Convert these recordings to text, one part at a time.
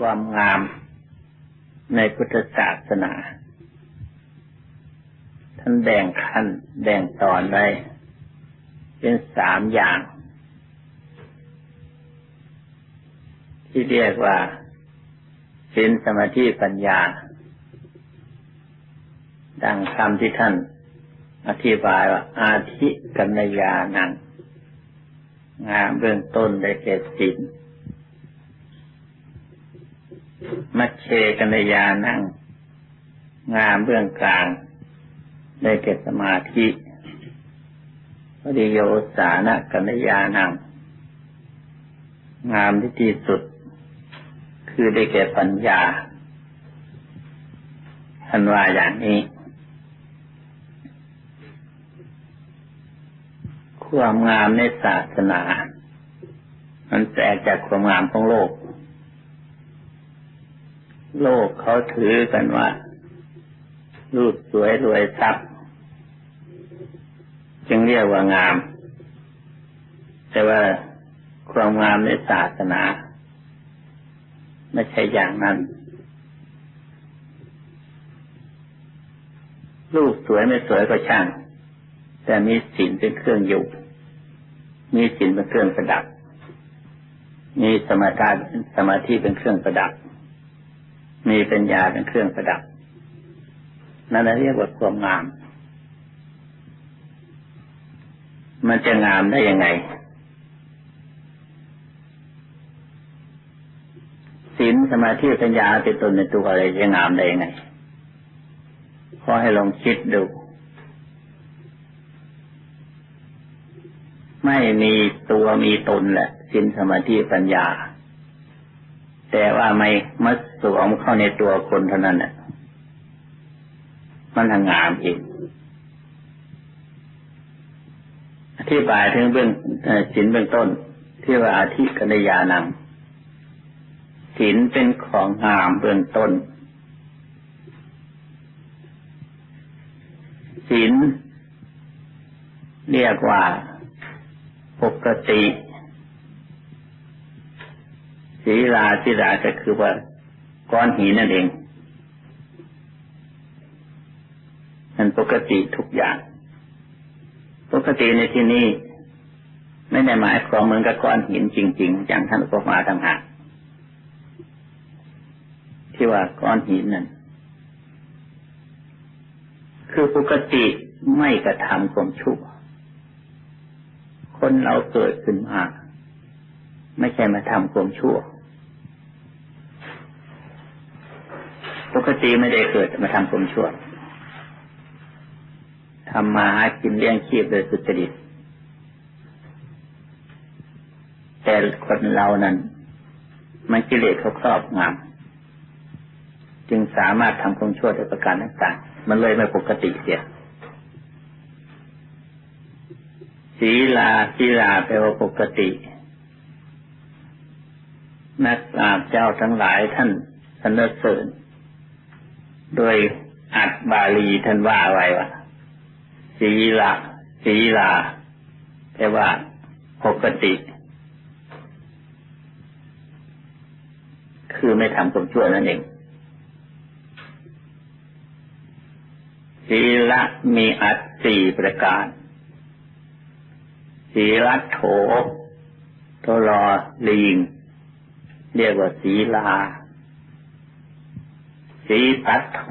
ความงามในพุทธศาสนา ท่านแบ่งขั้นแบ่งตอนไว้เป็นสามอย่าง ที่เรียกว่าศีลสมาธิปัญญา ดังคำที่ท่านอธิบายว่าอาธิกัญญานังงามเบื้องต้นได้แก่ศีล มัชเชกัญญานั่ง งามเบื้องกลาง ได้แก่สมาธิปริโยสานะกัญญานั่ง งามที่ที่สุด คือได้แก่ปัญญาท่านว่าอย่างนี้ความงามในศาสนา มันแตกจากความงามของโลก โลกเขาถือกันว่า รูปสวยรวยทรัพย์จึงเรียกว่างาม แต่ว่าความงามในศาสนา ไม่ใช่อย่างนั้น รูปสวยไม่สวยก็ช่าง แต่มีศีลเป็นเครื่องอยู่ มีศีลเป็นเครื่องประดับ มีสมาธิสมาธิเป็นเครื่องประดับ มีปัญญาเป็นเครื่องประดับ นั่นเรียกว่าความงาม มันจะงามได้ยังไงศีลสมาธิปัญญาเป็นตนในตัวอะไรจะงามได้ยังไงขอให้ลองคิดดู ไม่มีตัวมีตนแหละศีลสมาธิปัญญา แต่ว่าไม่มา สวมเข้าในตัวคนเท่านั้นน่ะมันทางงามอีกอธิบายถึงเบื้องศีลเบื้องต้น ที่ว่าอาธิกัญญานังศีลเป็นของงามเบื้องต้นศีลเรียกว่าปกติศีลาศีลาก็คือว่า ก้อนหินนั่นเองมันปกติทุกอย่าง ปกติในที่นี้ไม่ได้หมายความเหมือนกับก้อนหินจริง ๆ อย่างท่านอุปมาทางหากที่ว่าก้อนหินนั่นคือปกติไม่กระทำความชั่ว คนเราเกิดขึ้นมา ไม่ใช่มาทำความชั่ว ปกติไม่ได้เกิดมาทำความชั่วทำมาหากินเลี้ยงชีพโดยสุจริต แต่คนเรานั้น มันกิเลสเขาครอบงำจึงสามารถทำความชั่วในประการต่างๆ มันเลยไม่ปกติเสียศีลาศีลาแปลว่าปกติ นักปราชญ์เจ้าทั้งหลายท่านสนเสริญ โดยอัดบาลีท่านว่าไว้ว่าศีลาศีลาแปลว่าปกติ คือไม่ทำความชั่วนั่นเองศีละมีอัตสี่ประการศีลัโถโทรอลิงเรียกว่าศีลา สีตัดโถ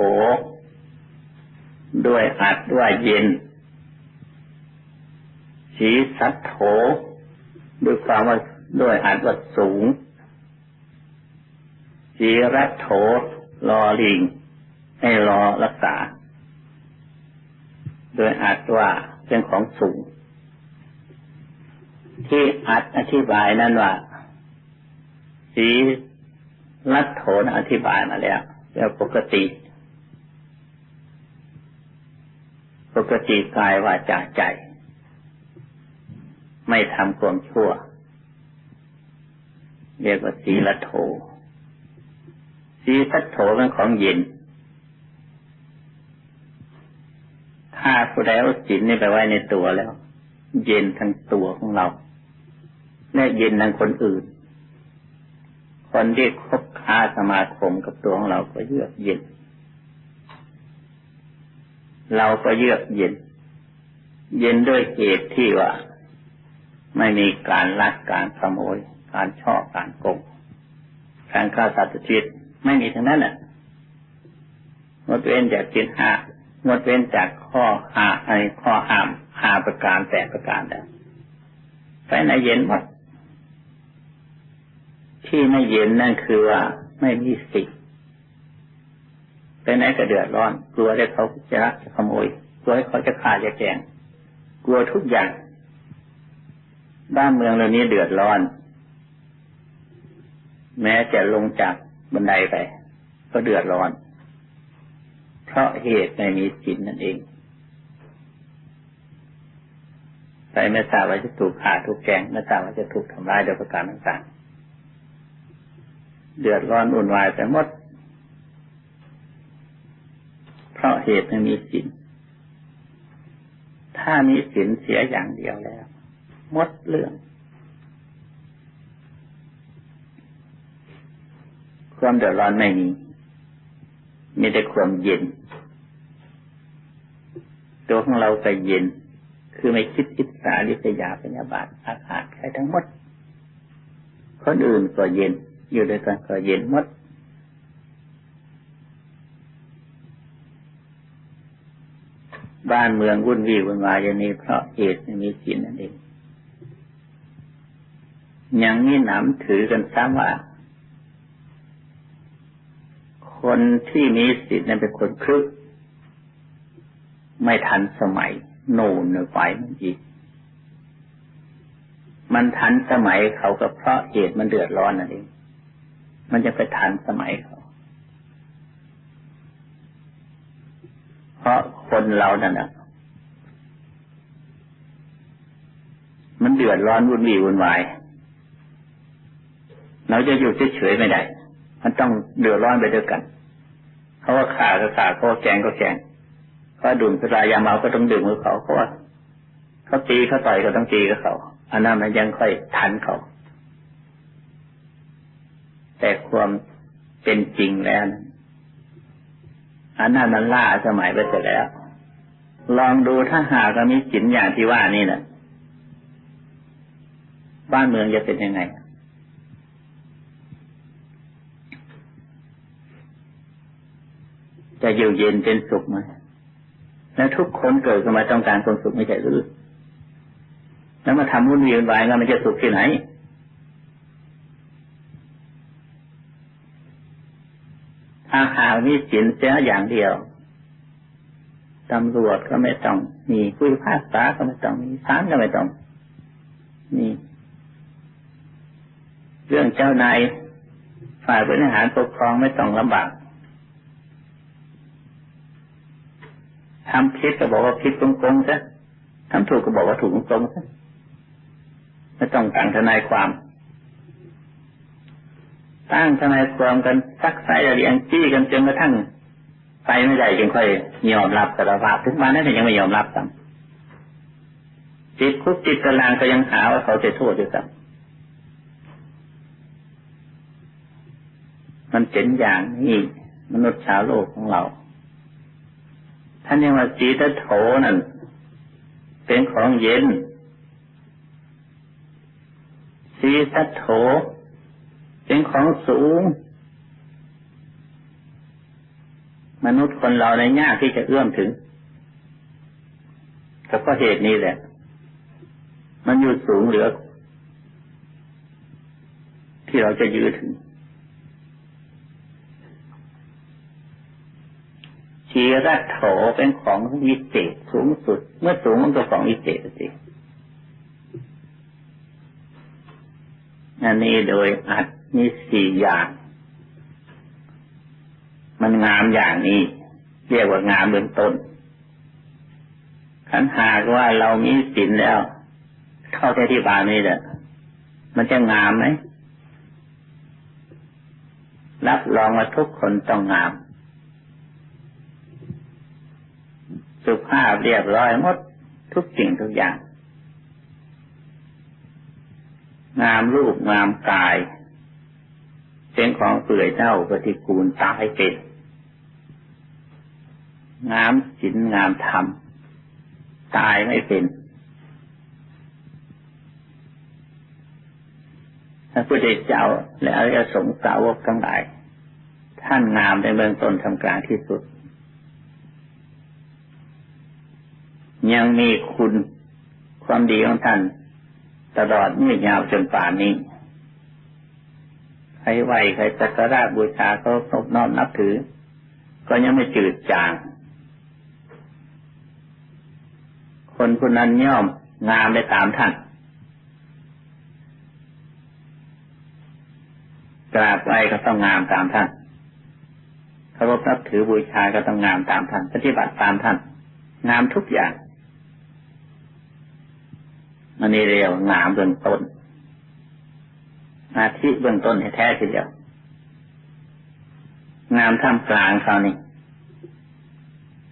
ด้วยอัดด้วยเย็น สีสัดโถ ด้วยความว่าด้วยอัดว่าสูง สีรัตโถรอลิง ให้รอรักษา โดยอัดว่าเป็นของสูง ที่อัดอธิบายนั้นว่า สีรัดโถนอธิบายมาแล้ว แล้วปกติ ปกติกายวาจาใจ ไม่ทำความชั่ว เรียกว่าสีรัตโถสีสัตโถเป็นของเย็น ถ้าผู้ใดเอาศีลนี่ไปไว้ในตัวแล้ว เย็นทั้งตัวของเรา และเย็นทั้งคนอื่น คนที่คบค้าสมาคมกับตัวของเราก็เยือกเย็น เราก็เยือกเย็น เย็นด้วยเหตุที่ว่า ไม่มีการลักการขโมย การช่อการโกงการฆ่าสัตว์ชีวิตไม่มีทั้งนั้นแหละงดเว้นจากกินห้างดเว้นจากข้อหาไอ้ข้อห้ามหาประการแปดประการแล้วไปในเย็นหมด ที่ไม่เย็นนั่นคือว่าไม่มีสิไปไหนก็เดือดร้อน กลัวได้เขาจะรักจะขโมย กลัวให้เขาจะฆ่าจะแกง กลัวทุกอย่าง บ้านเมืองเรานี้เดือดร้อน แม้จะลงจากบันไดไป ก็เดือดร้อน เพราะเหตุไม่มีศีลนั่นเองไปไม่ทราบว่าจะถูกฆ่าถูกแกงไม่ทราบว่าจะถูกทำร้ายโดยประการต่างๆ เดือดร้อนอุ่นวายไปหมด เพราะเหตุไม่มีศีลถ้ามีศีลเสียอย่างเดียวแล้วหมดเรื่อง ความเดือดร้อนไม่มี มีแต่ความเย็น ตัวของเราก็เย็น คือไม่คิดอิจฉาริษยาพยาบาทอาฆาตใครทั้งหมด คนอื่นก็เย็น อยู่ด้วยกันก็เย็นหมดบ้านเมืองวุ่นวี่วุ่นวายอย่างนี้เพราะเหตุไม่มีศีลนั่นเองอย่างนี้หนำถือกันซ้ำว่า คนที่มีศีลนั้นเป็นคนครึก ไม่ทันสมัย โน่นไปมันอีก มันทันสมัยเขาก็เพราะเหตุมันเดือดร้อนนั่นเอง มันจะไปทันสมัยเขา เพราะคนเรานั่นนะมันเดือดร้อนวุ่นวี่วุ่นวาย เราจะอยู่เฉยๆไม่ได้ มันต้องเดือดร้อนไปด้วยกันเขาะว่าขาก็ขาเขาว่าแกงก็แกงเขาดื่มสุรายาเมาก็ต้องดื่มกับเขาเพราะว่าเขาตีเขาต่อยก็ต้องตีกับเขาอันนั้นมันยังค่อยทันเขา แต่ความเป็นจริงแล้วอันนั้นมันล่าสมัยไปเสร็จแล้ว ลองดูถ้าหากมีจินอย่างที่ว่านี่นะบ้านเมืองจะเป็นยังไง จะอยู่เย็นเป็นสุขไหมแล้วทุกคนเกิดขึ้นมาต้องการความสุขไม่ใช่หรือแล้วมาทำวุ่นวายวายมันจะสุขที่ไหน ถ้าหากมีสินเสียอย่างเดียวตำรวจก็ไม่ต้องมีผู้พิพากษาก็ไม่ต้องมีศาลก็ไม่ต้องมีเรื่องเจ้านายฝ่ายบริหารปกครองไม่ต้องลำบากทำผิดก็บอกว่าผิดตรงๆซะทำถูกก็บอกว่าถูกตรงๆซะไม่ต้องตั้งทนายความ ตั้งทนายความกันซักไซเรียงจี้กันจนกระทั่งไปไม่ได้จึงค่อยยอมรับสารภาพถึงมานั้นยังไม่ยอมรับซ้ำจิตคุกจิตตารางก็ยังหาว่าเขาจะโทษอยู่ซ้ำมันเป็นอย่างนี้มนุษย์ชาวโลกของเรา ท่านยังว่าจีตโถนั่นเป็นของเย็นสีสัตโถ เป็นของสูง มนุษย์คนเราในยากที่จะเอื้อมถึงก็เพราะเหตุนี้แหละ มันอยู่สูงเหลือ ที่เราจะยืดถึงชีรัตโถเป็นของวิเศษสูงสุด เมื่อสูงมันก็ของวิเศษสิอันนี้โดยอัด มีสี่อย่าง มันงามอย่างนี้ เรียกว่างามเบื้องต้นขันหากว่าเรามีศีลแล้ว เข้าที่บาลนี่แหละมันจะงามไหมรับรองว่าทุกคนต้องงาม สุภาพเรียบร้อยหมดทุกสิ่งทุกอย่าง งามรูปงามกาย เป็นของเปื่อยเน่าปฏิกูลตายเป็นงามศีลงามธรรมตายไม่เป็นพระพุทธเจ้าและอริยสงสาวกทั้งหลาย ท่านงามในเบื้องต้นทำกลางที่สุด ยังมีคุณความดีของท่าน ตลอดไม่ยาวจนป่านนี้ ไหวใครสักการะบูชาเขานบน้อมนับถือ ก็ยังไม่จืดจาง คนคนนั้นย่อมงามไปตามท่านกราบไหวก็ต้องงามตามท่านเคารพนับถือบูชาก็ต้องงามตามท่าน ปฏิบัติตามท่าน งามทุกอย่างอันนี้เรียกงามเบื้องต้น อาทิเบื้องต้นแท้ทีเดียวงามท่ามกลางเขาวนี่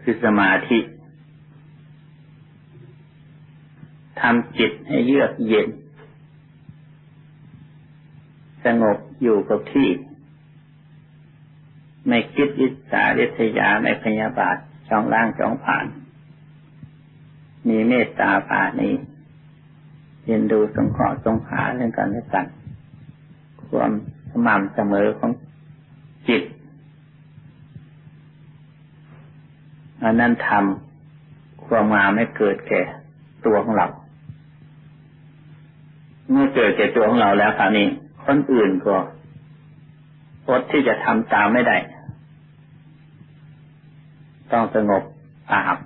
คือสมาธิทำจิตให้เยือกเย็น สงบอยู่กับที่ ไม่คิดอิสาเรษยาไม่พยาบาทจองล่างจองผ่าน มีเมตตาผ่านี้เรียนดูสงเคราะห์สงหาเรื่องการและกัน ความสม่ำเสมอของจิตอันนั้นทำความงามให้เกิดแก่ตัวของเรา เมื่อเกิดแก่ตัวของเราแล้วคราวนี้ คนอื่นก็อดที่จะทำตามไม่ได้ ต้องสงบอาบ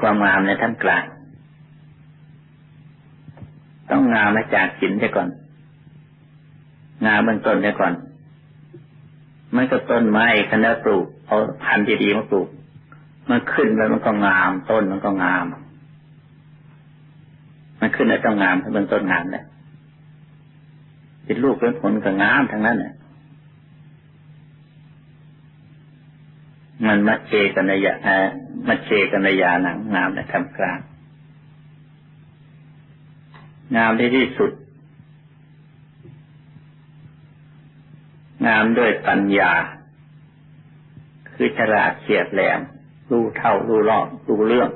ความงามในท่ามกลาง ต้องงามมาจากหินเสียก่อน งามเบื้องต้นเสียก่อนมันก็ต้นไม้คณะปลูกเอาพันธุ์ดีๆมาปลูก มันขึ้นไปมันก็งาม ต้นมันก็งาม มันขึ้นแล้วต้องงามเบื้องต้นงามเลยเป็นลูกเป็นผลก็งามทั้งนั้นเลยมันมัดเจกันในยะมัดเจกันในยาหนังงามในทำกลาง งามที่ที่สุด งามด้วยปัญญา คือฉลาดเฉียดแหลมรู้เท่ารู้รอบรู้เรื่อง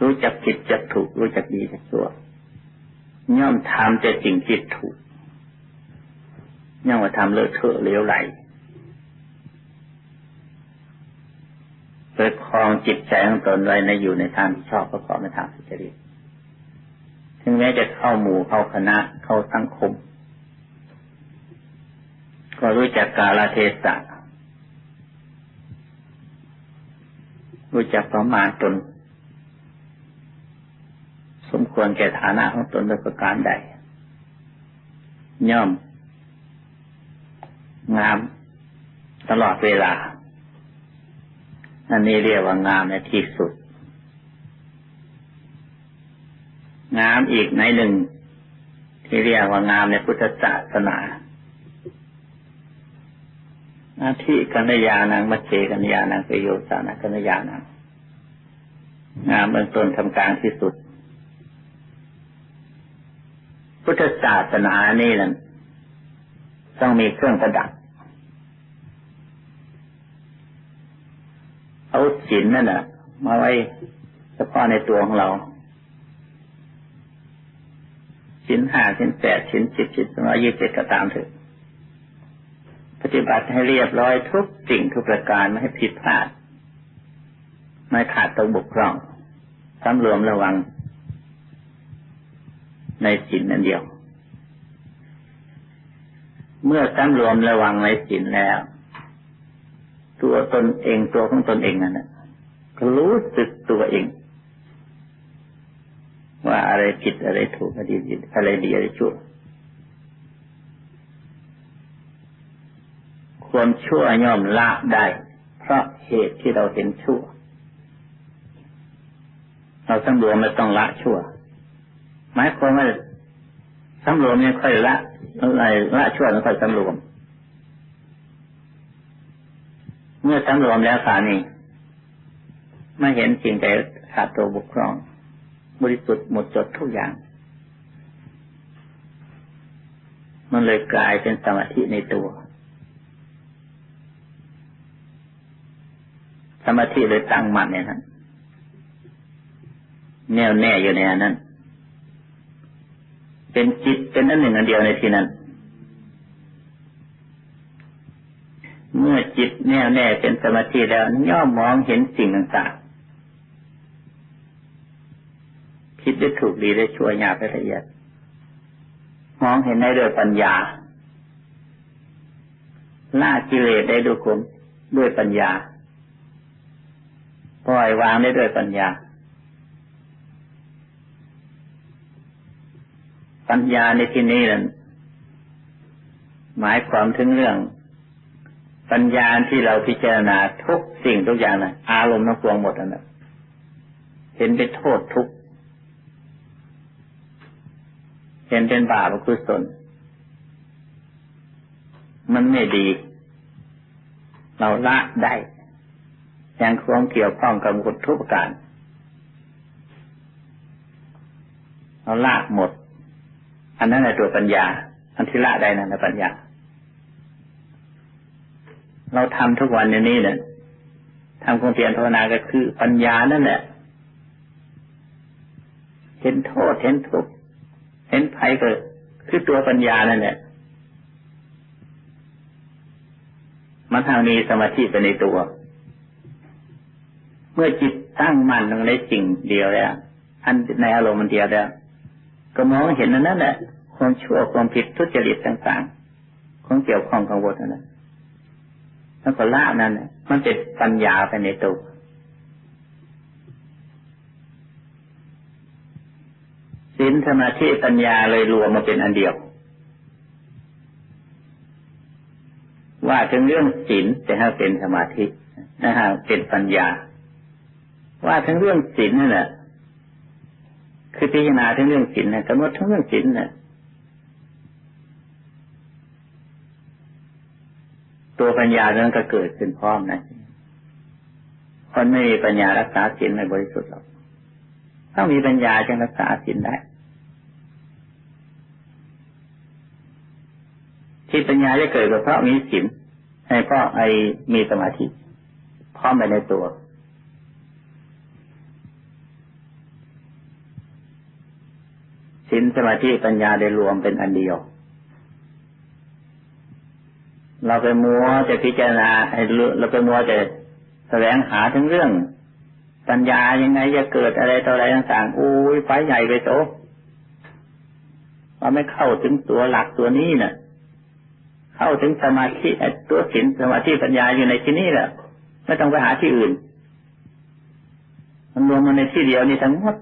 รู้จักผิดจักถูก รู้จักดีจักชั่วย่อมทำแต่สิ่งที่ถูกย่อมว่าทำเลอะเทอะเลวไหลด ครองจิตใจของตนไว้ในอยู่ในทางที่ชอบประกอบในทางสุจริตถึงแม้จะเข้าหมู่เข้าคณะเข้าสังคม ก็รู้จักกาลเทศะรู้จักประมาณตน สมควรแก่ฐานะของตนโดยประการใด ย่อม งามตลอดเวลา อันนี้เรียกว่างามในที่สุด งามอีกในหนึ่ง ที่เรียกว่างามในพุทธศาสนาอาทิกัญญาณังมัจเจกัญญาณังเปโยสานะกัญญาณังงามเบื้องต้นทำกลางที่สุด พุทธศาสนานี่แหละต้องมีเครื่องประดับเอา ศีลนั่นแหะมาไว้เฉพาะในตัวของเราศีลห้าศีลแปดศีลสิบศีลสองร้อยยี่สิบก็ตามเถอะปฏิบัติให้เรียบร้อยทุกสิ่งทุกประการไม่ให้ผิดพลาด ไม่ขาดตกบกพร่องสำรวมระวัง ในศีลนั่นเดียว เมื่อสำรวมระวังในศีลแล้ว ตัวตนเองตัวของตนเองนั่นแหละ รู้สึกตัวเอง ว่าอะไรผิดอะไรถูกอะไรดีอะไรดีอะไรชั่ว ความชั่วย่อมละได้ เพราะเหตุที่เราเห็นชั่ว เราสำรวมไม่ต้องละชั่วหมายความว่าสำรวมเนี่ยค่อยละอะไรละชั่วแล้วค่อยสำรวม เมื่อสำรวมแล้วขานี่ ไม่เห็นจริงแต่ขาดตัวบุคครอง บริสุทธิ์หมดจดทุกอย่าง มันเลยกลายเป็นสมาธิในตัว สมาธิเลยตั้งมั่นเนี่ยนะแน่วแน่อยู่ในอันนั้น เป็นจิตเป็นอันหนึ่งอันเดียวในที่นั้น เมื่อจิตแน่วแน่เป็นสมาธิแล้วย่อมมองเห็นสิ่งต่าง ๆคิดถูกดีได้ช่วหยาบละเอียด มองเห็นได้ด้วยปัญญาล่ากิเลสได้ด้วยคมด้วยปัญญา ปล่อยวางได้ด้วยปัญญา ปัญญาในที่นี้นั้นหมายความถึงเรื่อง ปัญญาที่เราพิจารณาทุกสิ่งทุกอย่างนะอารมณ์ทั้งปวงหมดนั่นแหละเห็นเป็นโทษทุกข์ เห็นเป็นบาปอกุศลมันไม่ดี เราละได้ยังคงเกี่ยวข้องกับกฎทุกประการเราละหมด อันนั้นแหละตัวปัญญา อันที่ละได้นั่นแหละปัญญา เราทำทุกวันอย่างนี้เนี่ยทำความเพียรภาวนาก็คือปัญญานั่นแหละ เห็นโทษเห็นทุกข์ เห็นภัยก็คือตัวปัญญานั่นแหละมันทางมีสมาธิไปในตัว เมื่อจิตตั้งมั่นลงในสิ่งเดียวแล้วอันในอารมณ์มันเดียวแล้วก็มองเห็นนั่นนั่นแหละความชั่วความผิดทุจริตต่างๆ ของเกี่ยวข้องกังวลนั่นแหละแล้วก็ละนั่นมันเป็นปัญญาไปในตัว ศีลสมาธิปัญญาเลยรวมมาเป็นอันเดียว ว่าถึงเรื่องศีลแต่ถ้าเป็นสมาธินะฮะเป็นปัญญา ว่าถึงเรื่องศีลนั่นแหละคือพิจารณาถึงเรื่องศีลนะกำหนดถึงเรื่องศีลนะตัวปัญญานั้นก็เกิดขึ้นพร้อมนะคนไม่มีปัญญารักษาศีลไม่บริสุทธิ์หรอกต้องมีปัญญาจึงรักษาศีลได้ ที่ปัญญาจะเกิดก็เพราะมีศีลให้เพราะไอมีสมาธิพร้อมไปในตัวศีลสมาธิปัญญาได้รวมเป็นอันเดียว เราไปมัวจะพิจารณาเราไปมัวจะแสวงหาถึงเรื่อง ปัญญายังไงจะเกิดอะไรต่ออะไรต่างๆอุ้ยไฟใหญ่ไปโตเราไม่เข้าถึงตัวหลักตัวนี้นะ่ะ เข้าถึงสมาธิตัวศีลสมาธิปัญญาอยู่ในที่นี้แหละไม่ต้องไปหาที่อื่น มันรวมมาในที่เดียวนี่ทั้งหมด